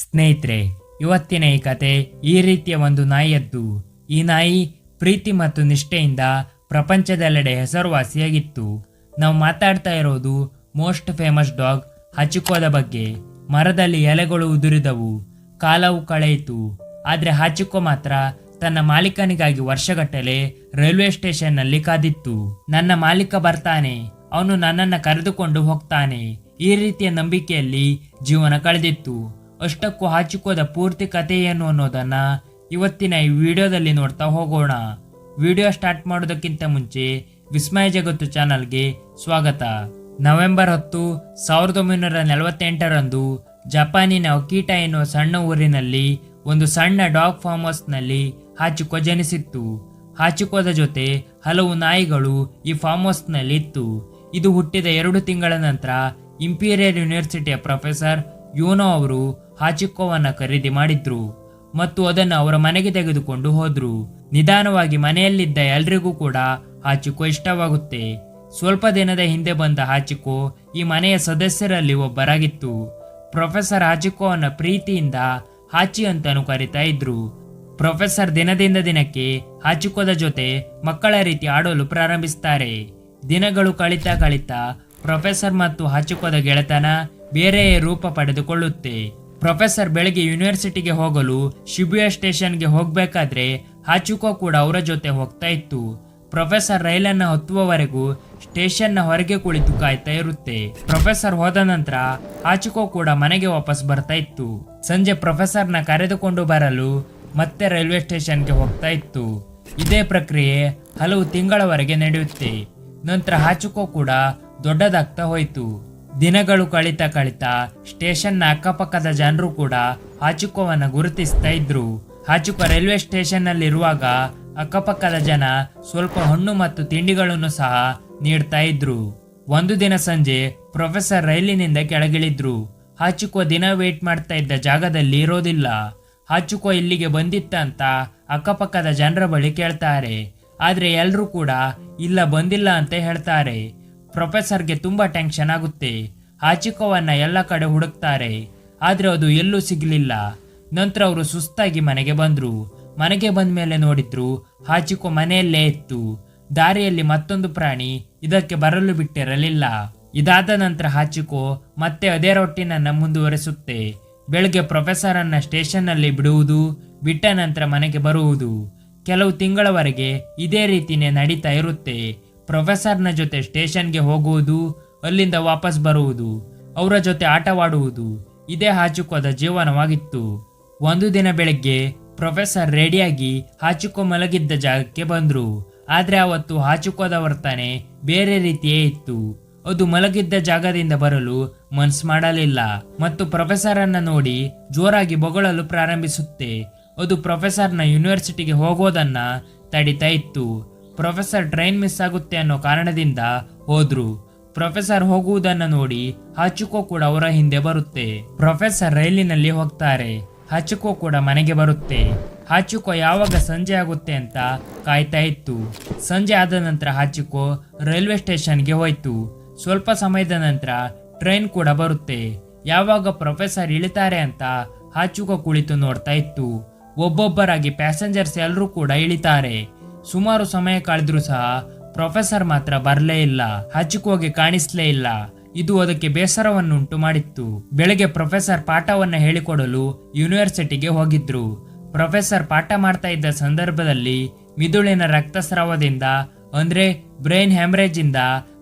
ಸ್ನೇಹಿತರೆ, ಇವತ್ತಿನ ಈ ಕತೆ ಈ ರೀತಿಯ ಒಂದು ನಾಯಿಯದ್ದು. ಈ ನಾಯಿ ಪ್ರೀತಿ ಮತ್ತು ನಿಷ್ಠೆಯಿಂದ ಪ್ರಪಂಚದೆಲ್ಲೆಡೆ ಹೆಸರುವಾಸಿಯಾಗಿತ್ತು. ನಾವು ಮಾತಾಡ್ತಾ ಇರೋದು ಮೋಸ್ಟ್ ಫೇಮಸ್ ಡಾಗ್ ಹಚಿಕೋದ ಬಗ್ಗೆ. ಮರದಲ್ಲಿ ಎಲೆಗಳು ಉದುರಿದವು, ಕಾಲವು ಕಳೆಯಿತು. ಆದರೆ ಹಾಚಿಕೋ ಮಾತ್ರ ತನ್ನ ಮಾಲೀಕನಿಗಾಗಿ ವರ್ಷಗಟ್ಟಲೆ ರೈಲ್ವೆ ಸ್ಟೇಷನ್ನಲ್ಲಿ ಕಾದಿತ್ತು. ನನ್ನ ಮಾಲೀಕ ಬರ್ತಾನೆ, ಅವನು ನನ್ನನ್ನು ಕರೆದುಕೊಂಡು ಹೋಗ್ತಾನೆ. ಈ ರೀತಿಯ ನಂಬಿಕೆಯಲ್ಲಿ ಜೀವನ ಕಳೆದಿತ್ತು. ಅಷ್ಟಕ್ಕೂ ಹಾಚಿಕೋದ ಪೂರ್ತಿ ಕಥೆ ಏನು ಅನ್ನೋದನ್ನ ಇವತ್ತಿನ ಈ ವಿಡಿಯೋದಲ್ಲಿ ನೋಡ್ತಾ ಹೋಗೋಣ. ವಿಡಿಯೋ ಸ್ಟಾರ್ಟ್ ಮಾಡೋದಕ್ಕಿಂತ ಮುಂಚೆ ವಿಸ್ಮಯ ಜಗತ್ತು ಚಾನಲ್ಗೆ ಸ್ವಾಗತ. ನವೆಂಬರ್ ಹತ್ತು, ಸಾವಿರದ ಒಂಬೈನೂರ ನಲವತ್ತೆಂಟರಂದು ಜಪಾನಿನ ಒಕೀಟ ಎನ್ನುವ ಸಣ್ಣ ಊರಿನಲ್ಲಿ ಒಂದು ಸಣ್ಣ ಡಾಗ್ ಫಾರ್ಮ್ ಹೌಸ್ನಲ್ಲಿ ಹಾಚಿಕೋ ಜನಿಸಿತ್ತು. ಹಾಚಿಕೋದ ಜೊತೆ ಹಲವು ನಾಯಿಗಳು ಈ ಫಾರ್ಮ್ ಹೌಸ್ನಲ್ಲಿ ಇತ್ತು. ಇದು ಹುಟ್ಟಿದ ಎರಡು ತಿಂಗಳ ನಂತರ ಇಂಪೀರಿಯಲ್ ಯೂನಿವರ್ಸಿಟಿಯ ಪ್ರೊಫೆಸರ್ ಯೂನೋ ಅವರು ಹಾಚಿಕೋವನ್ನ ಖರೀದಿ ಮಾಡಿದ್ರು ಮತ್ತು ಅದನ್ನು ಅವರ ಮನೆಗೆ ತೆಗೆದುಕೊಂಡು ಹೋದ್ರು. ನಿಧಾನವಾಗಿ ಮನೆಯಲ್ಲಿದ್ದ ಎಲ್ರಿಗೂ ಕೂಡ ಹಾಚಿಕೋ ಇಷ್ಟವಾಗುತ್ತೆ. ಸ್ವಲ್ಪ ದಿನದ ಹಿಂದೆ ಬಂದ ಹಾಚಿಕೋ ಈ ಮನೆಯ ಸದಸ್ಯರಲ್ಲಿ ಒಬ್ಬರಾಗಿತ್ತು. ಪ್ರೊಫೆಸರ್ ಹಾಚಿಕೋವನ್ನು ಪ್ರೀತಿಯಿಂದ ಹಾಚಿ ಅಂತಲೂ ಕರಿತಾ ಇದ್ರು. ಪ್ರೊಫೆಸರ್ ದಿನದಿಂದ ದಿನಕ್ಕೆ ಹಾಚಿಕೋದ ಜೊತೆ ಮಕ್ಕಳ ರೀತಿ ಆಡಲು ಪ್ರಾರಂಭಿಸ್ತಾರೆ. ದಿನಗಳು ಕಳಿತಾ ಕಳಿತಾ ಪ್ರೊಫೆಸರ್ ಮತ್ತು ಹಾಚಿಕೋದ ಗೆಳೆತನ ಬೇರೆ ರೂಪ ಪಡೆದುಕೊಳ್ಳುತ್ತೆ. ಪ್ರೊಫೆಸರ್ ಬೆಳಗ್ಗೆ ಯೂನಿವರ್ಸಿಟಿಗೆ ಹೋಗಲು ಶಿಬುಯ ಸ್ಟೇಷನ್ಗೆ ಹೋಗಬೇಕಾದ್ರೆ ಹಾಚುಕೋ ಕೂಡ ಅವರ ಜೊತೆ ಹೋಗ್ತಾ ಇತ್ತು. ಪ್ರೊಫೆಸರ್ ರೈಲನ್ನ ಹತ್ತುವವರೆಗೂ ಸ್ಟೇಷನ್ನ ಹೊರಗೆ ಕುಳಿತು ಕಾಯ್ತಾ ಇರುತ್ತೆ. ಪ್ರೊಫೆಸರ್ ಹೋದ ನಂತರ ಹಾಚುಕೋ ಕೂಡ ಮನೆಗೆ ವಾಪಸ್ ಬರ್ತಾ ಇತ್ತು. ಸಂಜೆ ಪ್ರೊಫೆಸರ್ನ ಕರೆದುಕೊಂಡು ಬರಲು ಮತ್ತೆ ರೈಲ್ವೆ ಸ್ಟೇಷನ್ಗೆ ಹೋಗ್ತಾ ಇತ್ತು. ಇದೇ ಪ್ರಕ್ರಿಯೆ ಹಲವು ತಿಂಗಳವರೆಗೆ ನಡೆಯುತ್ತೆ. ನಂತರ ಹಾಚುಕೋ ಕೂಡ ದೊಡ್ಡದಾಗ್ತಾ ಹೋಯಿತು. ದಿನಗಳು ಕಳಿತ ಕಳಿತಾ ಸ್ಟೇಷನ್ನ ಅಕ್ಕಪಕ್ಕದ ಜನರು ಕೂಡ ಹಾಚುಕೋವನ್ನ ಗುರುತಿಸ್ತಾ ಇದ್ರು. ಹಾಚುಕೋ ರೈಲ್ವೆ ಸ್ಟೇಷನ್ನಲ್ಲಿರುವಾಗ ಅಕ್ಕಪಕ್ಕದ ಜನ ಸ್ವಲ್ಪ ಹಣ್ಣು ಮತ್ತು ತಿಂಡಿಗಳನ್ನು ಸಹ ನೀಡ್ತಾ ಇದ್ರು. ಒಂದು ದಿನ ಸಂಜೆ ಪ್ರೊಫೆಸರ್ ರೈಲಿನಿಂದ ಕೆಳಗಿಳಿದ್ರು. ಹಾಚುಕೋ ದಿನ ವೇಟ್ ಮಾಡ್ತಾ ಇದ್ದ ಜಾಗದಲ್ಲಿ ಇರೋದಿಲ್ಲ. ಹಾಚುಕೋ ಇಲ್ಲಿಗೆ ಬಂದಿತ್ತ ಅಂತ ಅಕ್ಕಪಕ್ಕದ ಜನರ ಬಳಿ ಕೇಳ್ತಾರೆ. ಆದರೆ ಎಲ್ಲರೂ ಕೂಡ ಇಲ್ಲ ಬಂದಿಲ್ಲ ಅಂತ ಹೇಳ್ತಾರೆ. ಪ್ರೊಫೆಸರ್ಗೆ ತುಂಬಾ ಟೆನ್ಷನ್ ಆಗುತ್ತೆ. ಹಾಚಿಕೋವನ್ನು ಎಲ್ಲ ಕಡೆ ಹುಡುಕ್ತಾರೆ. ಆದ್ರೆ ಅದು ಎಲ್ಲೂ ಸಿಗಲಿಲ್ಲ. ನಂತರ ಅವರು ಸುಸ್ತಾಗಿ ಮನೆಗೆ ಬಂದರು. ಮನೆಗೆ ಬಂದ ಮೇಲೆ ನೋಡಿದ್ರು ಹಾಚಿಕೋ ಮನೆಯಲ್ಲೇ ಇತ್ತು. ದಾರಿಯಲ್ಲಿ ಮತ್ತೊಂದು ಪ್ರಾಣಿ ಇದಕ್ಕೆ ಬರಲು ಬಿಟ್ಟಿರಲಿಲ್ಲ. ಇದಾದ ನಂತರ ಹಾಚಿಕೋ ಮತ್ತೆ ಅದೇ ರೊಟ್ಟಿನನ್ನು ಮುಂದುವರೆಸುತ್ತೆ. ಬೆಳಗ್ಗೆ ಪ್ರೊಫೆಸರ್ ಅನ್ನ ಸ್ಟೇಷನ್ನಲ್ಲಿ ಬಿಡುವುದು, ಬಿಟ್ಟ ನಂತರ ಮನೆಗೆ ಬರುವುದು. ಕೆಲವು ತಿಂಗಳವರೆಗೆ ಇದೇ ರೀತಿಯೇ ನಡೀತಾ ಇರುತ್ತೆ. ಪ್ರೊಫೆಸರ್ನ ಜೊತೆ ಸ್ಟೇಷನ್ಗೆ ಹೋಗುವುದು, ಅಲ್ಲಿಂದ ವಾಪಸ್ ಬರುವುದು, ಅವರ ಜೊತೆ ಆಟವಾಡುವುದು ಇದೇ ಹಾಚುಕೋದ ಜೀವನವಾಗಿತ್ತು. ಒಂದು ದಿನ ಬೆಳಗ್ಗೆ ಪ್ರೊಫೆಸರ್ ರೆಡಿಯಾಗಿ ಹಾಚುಕೋ ಮಲಗಿದ್ದ ಜಾಗಕ್ಕೆ ಬಂದರು. ಆದರೆ ಅವತ್ತು ಹಾಚುಕೋದ ವರ್ತನೆ ಬೇರೆ ರೀತಿಯೇ ಇತ್ತು. ಅದು ಮಲಗಿದ್ದ ಜಾಗದಿಂದ ಬರಲು ಮನ್ಸ್ ಮಾಡಲಿಲ್ಲ. ಮತ್ತು ಪ್ರೊಫೆಸರನ್ನು ನೋಡಿ ಜೋರಾಗಿ ಬೊಗಳಲು ಪ್ರಾರಂಭಿಸುತ್ತೆ. ಅದು ಪ್ರೊಫೆಸರ್ನ ಯೂನಿವರ್ಸಿಟಿಗೆ ಹೋಗೋದನ್ನ ತಡಿತಾ ಇತ್ತು. ಪ್ರೊಫೆಸರ್ ಟ್ರೈನ್ ಮಿಸ್ ಆಗುತ್ತೆ ಅನ್ನೋ ಕಾರಣದಿಂದ ಹೋದ್ರು. ಪ್ರೊಫೆಸರ್ ಹೋಗುವುದನ್ನು ನೋಡಿ ಹಾಚುಕೋ ಕೂಡ ಅವರ ಹಿಂದೆ ಬರುತ್ತೆ. ಪ್ರೊಫೆಸರ್ ರೈಲಿನಲ್ಲಿ ಹೋಗ್ತಾರೆ. ಹಾಚುಕೋ ಕೂಡ ಮನೆಗೆ ಬರುತ್ತೆ. ಹಾಚುಕೋ ಯಾವಾಗ ಸಂಜೆ ಆಗುತ್ತೆ ಅಂತ ಕಾಯ್ತಾ ಇತ್ತು. ಸಂಜೆ ಆದ ನಂತರ ಹಾಚುಕೋ ರೈಲ್ವೆ ಸ್ಟೇಷನ್ಗೆ ಹೋಯ್ತು. ಸ್ವಲ್ಪ ಸಮಯದ ನಂತರ ಟ್ರೈನ್ ಕೂಡ ಬರುತ್ತೆ. ಯಾವಾಗ ಪ್ರೊಫೆಸರ್ ಇಳಿತಾರೆ ಅಂತ ಹಾಚುಕೋ ಕುಳಿತು ನೋಡ್ತಾ ಇತ್ತು. ಒಬ್ಬೊಬ್ಬರಾಗಿ ಪ್ಯಾಸೆಂಜರ್ಸ್ ಎಲ್ಲರೂ ಕೂಡ ಇಳಿತಾರೆ. ಸುಮಾರು ಸಮಯ ಕಳೆದ್ರೂ ಸಹ ಪ್ರೊಫೆಸರ್ ಮಾತ್ರ ಬರಲೇ ಇಲ್ಲ ಹಚ್ಚುಕೋಗೆ ಕಾಣಿಸ್ಲೇ ಇಲ್ಲ. ಇದು ಅದಕ್ಕೆ ಬೇಸರವನ್ನುಂಟು ಮಾಡಿತ್ತು. ಬೆಳಗ್ಗೆ ಪ್ರೊಫೆಸರ್ ಪಾಠವನ್ನ ಹೇಳಿಕೊಡಲು ಯೂನಿವರ್ಸಿಟಿಗೆ ಹೋಗಿದ್ರು. ಪ್ರೊಫೆಸರ್ ಪಾಠ ಮಾಡ್ತಾ ಇದ್ದ ಸಂದರ್ಭದಲ್ಲಿ ಮಿದುಳಿನ ರಕ್ತಸ್ರಾವದಿಂದ, ಅಂದ್ರೆ ಬ್ರೈನ್ ಹ್ಯಾಮ್ರೇಜ್ ಇಂದ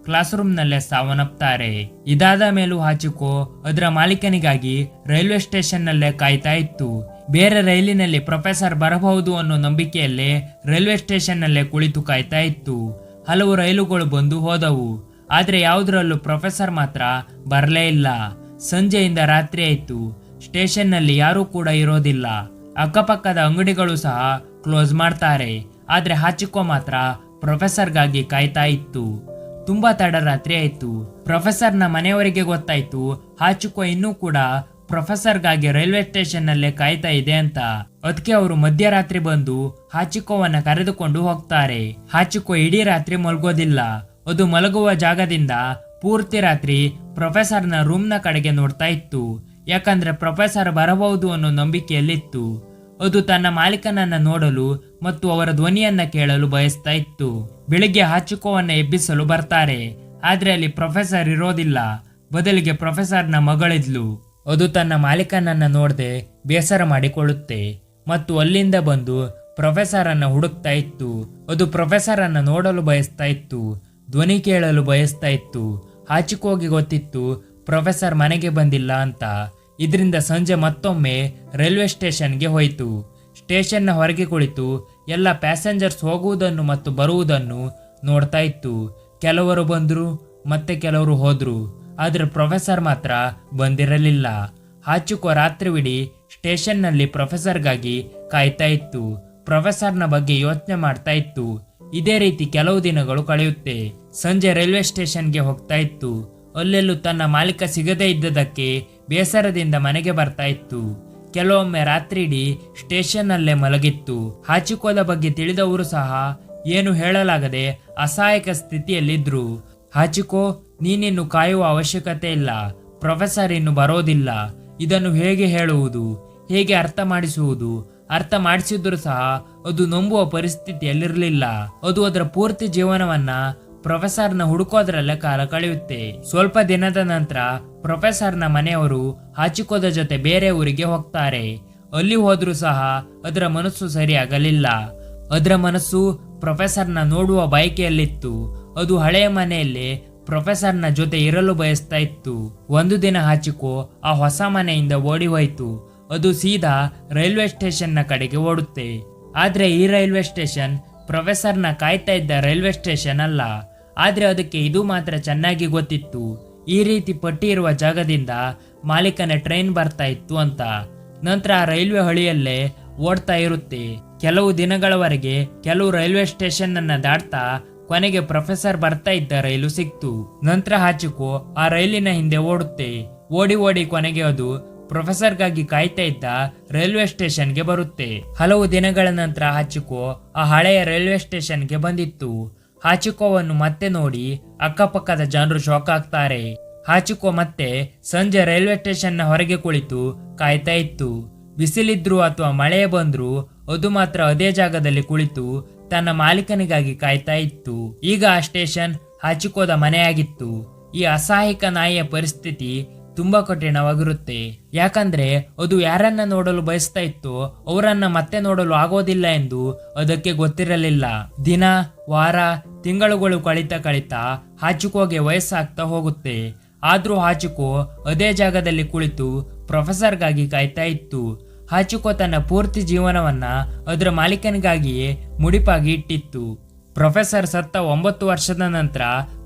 ಕ್ಲಾಸ್ ರೂಮ್ ನಲ್ಲೇ ಸಾವನ್ನಪ್ತಾರೆ. ಇದಾದ ಮೇಲೂ ಹಾಚುಕೋ ಅದರ ಮಾಲೀಕನಿಗಾಗಿ ರೈಲ್ವೆ ಸ್ಟೇಷನ್ ನಲ್ಲೇ ಕಾಯ್ತಾ ಇತ್ತು. ಬೇರೆ ರೈಲಿನಲ್ಲಿ ಪ್ರೊಫೆಸರ್ ಬರಬಹುದು ಅನ್ನೋ ನಂಬಿಕೆಯಲ್ಲೇ ರೈಲ್ವೆ ಸ್ಟೇಷನ್ ನಲ್ಲೇ ಕುಳಿತು ಕಾಯ್ತಾ ಇತ್ತು. ಹಲವು ರೈಲುಗಳು ಬಂದು ಹೋದವು. ಆದರೆ ಯಾವುದರಲ್ಲೂ ಪ್ರೊಫೆಸರ್ ಮಾತ್ರ ಬರಲೇ ಇಲ್ಲ. ಸಂಜೆಯಿಂದ ರಾತ್ರಿ ಆಯಿತು. ಸ್ಟೇಷನ್ನಲ್ಲಿ ಯಾರೂ ಕೂಡ ಇರೋದಿಲ್ಲ. ಅಕ್ಕಪಕ್ಕದ ಅಂಗಡಿಗಳು ಸಹ ಕ್ಲೋಸ್ ಮಾಡ್ತಾರೆ. ಆದರೆ ಹಾಚಿಕೋ ಮಾತ್ರ ಪ್ರೊಫೆಸರ್ಗಾಗಿ ಕಾಯ್ತಾ ಇತ್ತು. ತುಂಬಾ ತಡರಾತ್ರಿ ಆಯಿತು. ಪ್ರೊಫೆಸರ್ನ ಮನೆಯವರಿಗೆ ಗೊತ್ತಾಯಿತು. ಹಾಚುಕೋ ಇನ್ನೂ ಕೂಡ ಪ್ರೊಫೆಸರ್ಗಾಗಿ ರೈಲ್ವೆ ಸ್ಟೇಷನ್ ನಲ್ಲೇ ಕಾಯ್ತಾ ಇದೆ ಅಂತ ಅದಕ್ಕೆ ಅವರು ಮಧ್ಯರಾತ್ರಿ ಬಂದು ಹಾಚಿಕೋವನ್ನ ಕರೆದುಕೊಂಡು ಹೋಗ್ತಾರೆ. ಹಾಚಿಕೋ ಇಡೀ ರಾತ್ರಿ ಮಲಗೋದಿಲ್ಲ. ಅದು ಮಲಗುವ ಜಾಗದಿಂದ ಪೂರ್ತಿ ರಾತ್ರಿ ಪ್ರೊಫೆಸರ್ನ ರೂಮ್ನ ಕಡೆಗೆ ನೋಡ್ತಾ ಇತ್ತು. ಯಾಕಂದ್ರೆ ಪ್ರೊಫೆಸರ್ ಬರಬಹುದು ಅನ್ನೋ ನಂಬಿಕೆಯಲ್ಲಿತ್ತು. ಅದು ತನ್ನ ಮಾಲೀಕನನ್ನ ನೋಡಲು ಮತ್ತು ಅವರ ಧ್ವನಿಯನ್ನ ಕೇಳಲು ಬಯಸ್ತಾ ಇತ್ತು. ಬೆಳಿಗ್ಗೆ ಹಾಚಿಕೋವನ್ನ ಎಬ್ಬಿಸಲು ಬರ್ತಾರೆ. ಆದ್ರೆ ಅಲ್ಲಿ ಪ್ರೊಫೆಸರ್ ಇರೋದಿಲ್ಲ. ಬದಲಿಗೆ ಪ್ರೊಫೆಸರ್ನ ಮಗಳಿದ್ಲು. ಅದು ತನ್ನ ಮಾಲೀಕನನ್ನು ನೋಡದೆ ಬೇಸರ ಮಾಡಿಕೊಳ್ಳುತ್ತೆ. ಮತ್ತು ಅಲ್ಲಿಂದ ಬಂದು ಪ್ರೊಫೆಸರ್ ಅನ್ನ ಹುಡುಕ್ತಾ ಇತ್ತು. ಅದು ಪ್ರೊಫೆಸರ್ ಅನ್ನ ನೋಡಲು ಬಯಸ್ತಾ ಇತ್ತು. ಧ್ವನಿ ಕೇಳಲು ಬಯಸ್ತಾ ಇತ್ತು. ಹಾಚಿಕೋಗಿ ಗೊತ್ತಿತ್ತು, ಪ್ರೊಫೆಸರ್ ಮನೆಗೆ ಬಂದಿಲ್ಲ ಅಂತ. ಇದರಿಂದ ಸಂಜೆ ಮತ್ತೊಮ್ಮೆ ರೈಲ್ವೆ ಸ್ಟೇಷನ್ಗೆ ಹೋಯಿತು. ಸ್ಟೇಷನ್ನ ಹೊರಗೆ ಕುಳಿತು ಎಲ್ಲ ಪ್ಯಾಸೆಂಜರ್ಸ್ ಹೋಗುವುದನ್ನು ಮತ್ತು ಬರುವುದನ್ನು ನೋಡ್ತಾ ಇತ್ತು. ಕೆಲವರು ಬಂದರು, ಮತ್ತೆ ಕೆಲವರು ಹೋದ್ರು. ಆದರೆ ಪ್ರೊಫೆಸರ್ ಮಾತ್ರ ಬಂದಿರಲಿಲ್ಲ. ಹಾಚುಕೋ ರಾತ್ರಿವಿಡೀ ಸ್ಟೇಷನ್ನಲ್ಲಿ ಪ್ರೊಫೆಸರ್ಗಾಗಿ ಕಾಯ್ತಾ ಇತ್ತು. ಪ್ರೊಫೆಸರ್ನ ಬಗ್ಗೆ ಯೋಚನೆ ಮಾಡ್ತಾ ಇತ್ತು. ಇದೇ ರೀತಿ ಕೆಲವು ದಿನಗಳು ಕಳೆಯುತ್ತೆ. ಸಂಜೆ ರೈಲ್ವೆ ಸ್ಟೇಷನ್ಗೆ ಹೋಗ್ತಾ ಇತ್ತು. ಅಲ್ಲೆಲ್ಲೂ ತನ್ನ ಮಾಲೀಕ ಸಿಗದೇ ಇದ್ದದಕ್ಕೆ ಬೇಸರದಿಂದ ಮನೆಗೆ ಬರ್ತಾ ಇತ್ತು. ಕೆಲವೊಮ್ಮೆ ರಾತ್ರಿ ಇಡೀ ಸ್ಟೇಷನ್ನಲ್ಲೇ ಮಲಗಿತ್ತು. ಹಾಚಿಕೋದ ಬಗ್ಗೆ ತಿಳಿದವರು ಸಹ ಏನು ಹೇಳಲಾಗದೆ ಅಸಹಾಯಕ ಸ್ಥಿತಿಯಲ್ಲಿದ್ರು. ಹಾಚಿಕೋ, ನೀನಿನ್ನು ಕಾಯುವ ಅವಶ್ಯಕತೆ ಇಲ್ಲ. ಪ್ರೊಫೆಸರ್ ಇನ್ನು ಬರೋದಿಲ್ಲ. ಇದನ್ನು ಹೇಗೆ ಹೇಳುವುದು? ಹೇಗೆ ಅರ್ಥ ಮಾಡಿಸುವುದು ಅರ್ಥ ಮಾಡಿಸಿದ್ರು ಸಹ ಅದು ನಂಬುವ ಪರಿಸ್ಥಿತಿಯಲ್ಲಿರಲಿಲ್ಲ. ಅದು ಅದರ ಪೂರ್ತಿ ಜೀವನವನ್ನ ಪ್ರೊಫೆಸರ್ನ ಹುಡುಕೋದ್ರಲ್ಲೇ ಕಾಲ ಕಳೆಯುತ್ತೆ. ಸ್ವಲ್ಪ ದಿನದ ನಂತರ ಪ್ರೊಫೆಸರ್ನ ಮನೆಯವರು ಹಾಚಿಕೋದ ಜೊತೆ ಬೇರೆ ಊರಿಗೆ ಹೋಗ್ತಾರೆ. ಅಲ್ಲಿ ಹೋದ್ರೂ ಸಹ ಅದರ ಮನಸ್ಸು ಸರಿಯಾಗಲಿಲ್ಲ. ಅದರ ಮನಸ್ಸು ಪ್ರೊಫೆಸರ್ನ ನೋಡುವ ಬಯಕೆಯಲ್ಲಿತ್ತು. ಅದು ಹಳೆಯ ಮನೆಯಲ್ಲಿ ಪ್ರೊಫೆಸರ್ನ ಜೊತೆ ಇರಲು ಬಯಸ್ತಾ ಇತ್ತು. ಒಂದು ದಿನ ಹಾಚಿಕೋ ಆ ಹೊಸ ಮನೆಯಿಂದ ಓಡಿ ಹೋಯಿತು. ಅದು ಸೀದಾ ರೈಲ್ವೆ ಸ್ಟೇಷನ್ನ ಕಡೆಗೆ ಓಡುತ್ತೆ. ಆದರೆ ಈ ರೈಲ್ವೆ ಸ್ಟೇಷನ್ ಪ್ರೊಫೆಸರ್ನ ಕಾಯ್ತಾ ಇದ್ದ ರೈಲ್ವೆ ಸ್ಟೇಷನ್ ಅಲ್ಲ. ಆದರೆ ಅದಕ್ಕೆ ಇದು ಮಾತ್ರ ಚೆನ್ನಾಗಿ ಗೊತ್ತಿತ್ತು. ಈ ರೀತಿ ಪಟ್ಟಿ ಇರುವ ಜಾಗದಿಂದ ಮಾಲೀಕನ ಟ್ರೈನ್ ಬರ್ತಾ ಇತ್ತು ಅಂತ. ನಂತರ ಆ ರೈಲ್ವೆ ಹಳಿಯಲ್ಲೇ ಓಡ್ತಾ ಇರುತ್ತೆ. ಕೆಲವು ದಿನಗಳವರೆಗೆ ಕೆಲವು ರೈಲ್ವೆ ಸ್ಟೇಷನ್ ಅನ್ನ ದಾಟ್ತಾ ಕೊನೆಗೆ ಪ್ರೊಫೆಸರ್ ಬರ್ತಾ ಇದ್ದ ರೈಲು ಸಿಕ್ತು. ನಂತರ ಹಾಚಿಕೋ, ಆ ರೈಲಿನ ಹಿಂದೆ ಓಡುತ್ತೆ. ಓಡಿ ಓಡಿ ಕೊನೆಗೆ ಅದು ಪ್ರೊಫೆಸರ್ಗಾಗಿ ಕಾಯ್ತಾ ಇದ್ದ ರೈಲ್ವೆ ಸ್ಟೇಷನ್ಗೆ ಬರುತ್ತೆ. ಹಲವು ದಿನಗಳ ನಂತರ ಹಾಚಿಕೋ, ಆ ಹಳೆಯ ರೈಲ್ವೆ ಸ್ಟೇಷನ್ಗೆ ಬಂದಿತ್ತು. ಹಾಚಿಕೋವನ್ನು ಮತ್ತೆ ನೋಡಿ ಅಕ್ಕಪಕ್ಕದ ಜನರು ಶಾಕ್ ಆಗ್ತಾರೆ. ಹಾಚಿಕೋ ಮತ್ತೆ ಸಂಜೆ ರೈಲ್ವೆ ಸ್ಟೇಷನ್ನ ಹೊರಗೆ ಕುಳಿತು ಕಾಯ್ತಾ ಇತ್ತು. ಬಿಸಿಲಿದ್ರು ಅಥವಾ ಮಳೆ ಬಂದ್ರು ಅದು ಮಾತ್ರ ಅದೇ ಜಾಗದಲ್ಲಿ ಕುಳಿತು ತನ್ನ ಮಾಲೀಕನಿಗಾಗಿ ಕಾಯ್ತಾ ಇತ್ತು. ಈಗ ಆ ಸ್ಟೇಷನ್ ಹಚ್ಚಿಕೋದ ಮನೆಯಾಗಿತ್ತು. ಈ ಅಸಹಾಯಕ ನಾಯಿಯ ಪರಿಸ್ಥಿತಿ ತುಂಬಾ ಕಠಿಣವಾಗಿರುತ್ತೆ. ಯಾಕಂದ್ರೆ ಅದು ಯಾರನ್ನ ನೋಡಲು ಬಯಸ್ತಾ ಇತ್ತೋ ಅವರನ್ನ ಮತ್ತೆ ನೋಡಲು ಆಗೋದಿಲ್ಲ ಎಂದು ಅದಕ್ಕೆ ಗೊತ್ತಿರಲಿಲ್ಲ. ದಿನ, ವಾರ, ತಿಂಗಳುಗಳು ಕಳಿತ ಕಳಿತ ಹಾಚುಕೋಗೆ ವಯಸ್ಸಾಗ್ತಾ ಹೋಗುತ್ತೆ. ಆದ್ರೂ ಹಾಚುಕೋ ಅದೇ ಜಾಗದಲ್ಲಿ ಕುಳಿತು ಪ್ರೊಫೆಸರ್ಗಾಗಿ ಕಾಯ್ತಾ ಇತ್ತು. ಹಾಚುಕೋ ತನ್ನ ಪೂರ್ತಿ ಜೀವನವನ್ನ ಅದರ ಮಾಲೀಕನಿಗಾಗಿಯೇ ಮುಡಿಪಾಗಿ ಇಟ್ಟಿತ್ತು. ಪ್ರೊಫೆಸರ್ ಸತ್ತ ಒಂಬತ್ತು ವರ್ಷದ ನಂತರ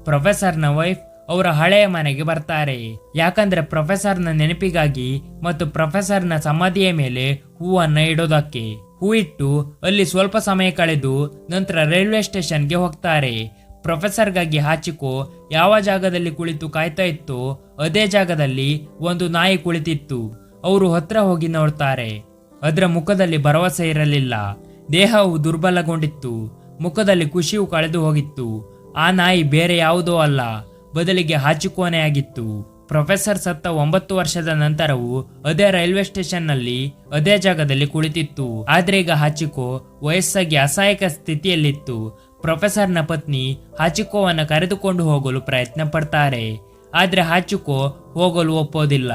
ಪ್ರೊಫೆಸರ್ನ ವೈಫ್ ಅವರ ಹಳೆಯ ಮನೆಗೆ ಬರ್ತಾರೆ. ಯಾಕಂದ್ರೆ ಪ್ರೊಫೆಸರ್ನ ನೆನಪಿಗಾಗಿ ಮತ್ತು ಪ್ರೊಫೆಸರ್ನ ಸಮಾಧಿಯ ಮೇಲೆ ಹೂವನ್ನ ಇಡೋದಕ್ಕೆ. ಹೂ ಇಟ್ಟು ಅಲ್ಲಿ ಸ್ವಲ್ಪ ಸಮಯ ಕಳೆದು ನಂತರ ರೈಲ್ವೆ ಸ್ಟೇಷನ್ಗೆ ಹೋಗ್ತಾರೆ. ಪ್ರೊಫೆಸರ್ಗಾಗಿ ಹಾಚಿಕೋ ಯಾವ ಜಾಗದಲ್ಲಿ ಕುಳಿತು ಕಾಯ್ತಾ ಇತ್ತೋ ಅದೇ ಜಾಗದಲ್ಲಿ ಒಂದು ನಾಯಿ ಕುಳಿತಿತ್ತು. ಅವರು ಹತ್ರ ಹೋಗಿ ನೋಡ್ತಾರೆ. ಅದರ ಮುಖದಲ್ಲಿ ಭರವಸೆ ಇರಲಿಲ್ಲ. ದೇಹವು ದುರ್ಬಲಗೊಂಡಿತ್ತು. ಮುಖದಲ್ಲಿ ಖುಷಿಯು ಕಳೆದು ಹೋಗಿತ್ತು. ಆ ನಾಯಿ ಬೇರೆ ಯಾವುದೋ ಅಲ್ಲ. ಬದಲಿಗೆ ಹಾಚಿಕೋನೆಯಾಗಿತ್ತು ಪ್ರೊಫೆಸರ್ ಸತ್ತ ಒಂಬತ್ತು ವರ್ಷದ ನಂತರವೂ ಅದೇ ರೈಲ್ವೆ ಸ್ಟೇಷನ್ನಲ್ಲಿ ಅದೇ ಜಾಗದಲ್ಲಿ ಕುಳಿತಿತ್ತು. ಆದ್ರೆ ಈಗ ಹಾಚಿಕೋ ವಯಸ್ಸಾಗಿ ಅಸಹಾಯಕ ಸ್ಥಿತಿಯಲ್ಲಿತ್ತು. ಪ್ರೊಫೆಸರ್ನ ಪತ್ನಿ ಹಾಚಿಕೋವನ್ನ ಕರೆದುಕೊಂಡು ಹೋಗಲು ಪ್ರಯತ್ನ ಪಡ್ತಾರೆ. ಆದ್ರೆ ಹಾಚಿಕೋ ಹೋಗಲು ಒಪ್ಪೋದಿಲ್ಲ.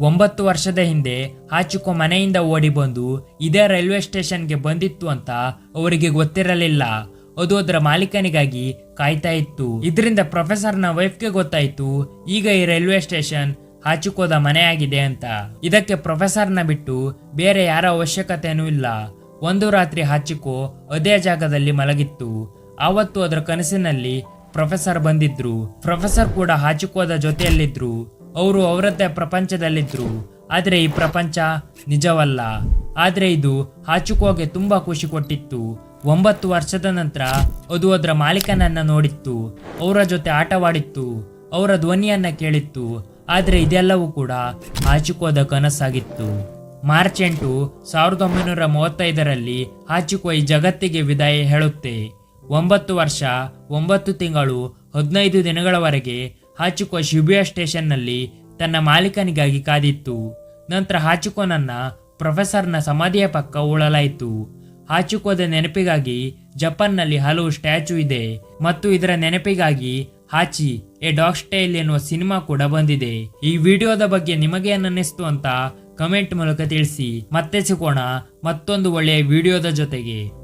ಒಂಬತ್ತು ವರ್ಷದ ಹಿಂದೆ ಹಾಚುಕೋ ಮನೆಯಿಂದ ಓಡಿ ಬಂದು ಇದೇ ರೈಲ್ವೆ ಸ್ಟೇಷನ್ಗೆ ಬಂದಿತ್ತು ಅಂತ ಅವರಿಗೆ ಗೊತ್ತಿರಲಿಲ್ಲ. ಅದು ಅದರ ಮಾಲೀಕನಿಗಾಗಿ ಕಾಯ್ತಾ ಇತ್ತು. ಇದರಿಂದ ಪ್ರೊಫೆಸರ್ನ ವೈಫ್ಗೆ ಗೊತ್ತಾಯಿತು, ಈಗ ಈ ರೈಲ್ವೆ ಸ್ಟೇಷನ್ ಹಾಚುಕೋದ ಮನೆಯಾಗಿದೆ ಅಂತ. ಇದಕ್ಕೆ ಪ್ರೊಫೆಸರ್ನ ಬಿಟ್ಟು ಬೇರೆ ಯಾರ ಅವಶ್ಯಕತೆಯೂ ಇಲ್ಲ. ಒಂದು ರಾತ್ರಿ ಹಾಚಿಕೋ ಅದೇ ಜಾಗದಲ್ಲಿ ಮಲಗಿತ್ತು. ಆವತ್ತು ಅದರ ಕನಸಿನಲ್ಲಿ ಪ್ರೊಫೆಸರ್ ಬಂದಿದ್ರು. ಪ್ರೊಫೆಸರ್ ಕೂಡ ಹಾಚಿಕೋದ ಜೊತೆಯಲ್ಲಿದ್ರು. ಅವರು ಅವರದ್ದೇ ಪ್ರಪಂಚದಲ್ಲಿದ್ದರು ಆದರೆ ಈ ಪ್ರಪಂಚ ನಿಜವಲ್ಲ. ಆದರೆ ಇದು ಹಾಚುಕೋಗೆ ತುಂಬಾ ಖುಷಿ ಕೊಟ್ಟಿತ್ತು. ಒಂಬತ್ತು ವರ್ಷದ ನಂತರ ಅದು ಅದರ ಮಾಲೀಕನನ್ನು ನೋಡಿತ್ತು. ಅವರ ಜೊತೆ ಆಟವಾಡಿತ್ತು. ಅವರ ಧ್ವನಿಯನ್ನ ಕೇಳಿತ್ತು. ಆದರೆ ಇದೆಲ್ಲವೂ ಕೂಡ ಹಾಚುಕೋದ ಕನಸಾಗಿತ್ತು. ಮಾರ್ಚ್ ಎಂಟು ಸಾವಿರದ ಒಂಬೈನೂರ ಮೂವತ್ತೈದರಲ್ಲಿ ಹಾಚುಕೋ ಈ ಜಗತ್ತಿಗೆ ವಿದಾಯ ಹೇಳುತ್ತೆ. ಒಂಬತ್ತು ವರ್ಷ, ಒಂಬತ್ತು ತಿಂಗಳು, ಹದಿನೈದು ದಿನಗಳವರೆಗೆ ಹಾಚುಕೋ ಶಿಬಿಯಾ ಸ್ಟೇಷನ್ನಲ್ಲಿ ತನ್ನ ಮಾಲೀಕನಿಗಾಗಿ ಕಾದಿತ್ತು. ನಂತರ ಹಾಚಿಕೋನನ್ನ ಪ್ರೊಫೆಸರ್ನ ಸಮಾಧಿಯ ಪಕ್ಕ ಉಳಲಾಯಿತು. ಹಾಚುಕೋದ ನೆನಪಿಗಾಗಿ ಜಪಾನ್ನಲ್ಲಿ ಹಲವು ಸ್ಟ್ಯಾಚು ಇದೆ ಮತ್ತು ಇದರ ನೆನಪಿಗಾಗಿ Hachi a dog style cinema cinema ಕೂಡ ಬಂದಿದೆ. ಈ ವಿಡಿಯೋದ ಬಗ್ಗೆ ನಿಮಗೆ ಅನ್ನಿಸ್ತು ಅಂತ ಕಮೆಂಟ್ ಮೂಲಕ ತಿಳಿಸಿ. ಮತ್ತೆ ಸಿಗೋಣ ಮತ್ತೊಂದು ಒಳ್ಳೆಯ ವಿಡಿಯೋದ ಜೊತೆಗೆ.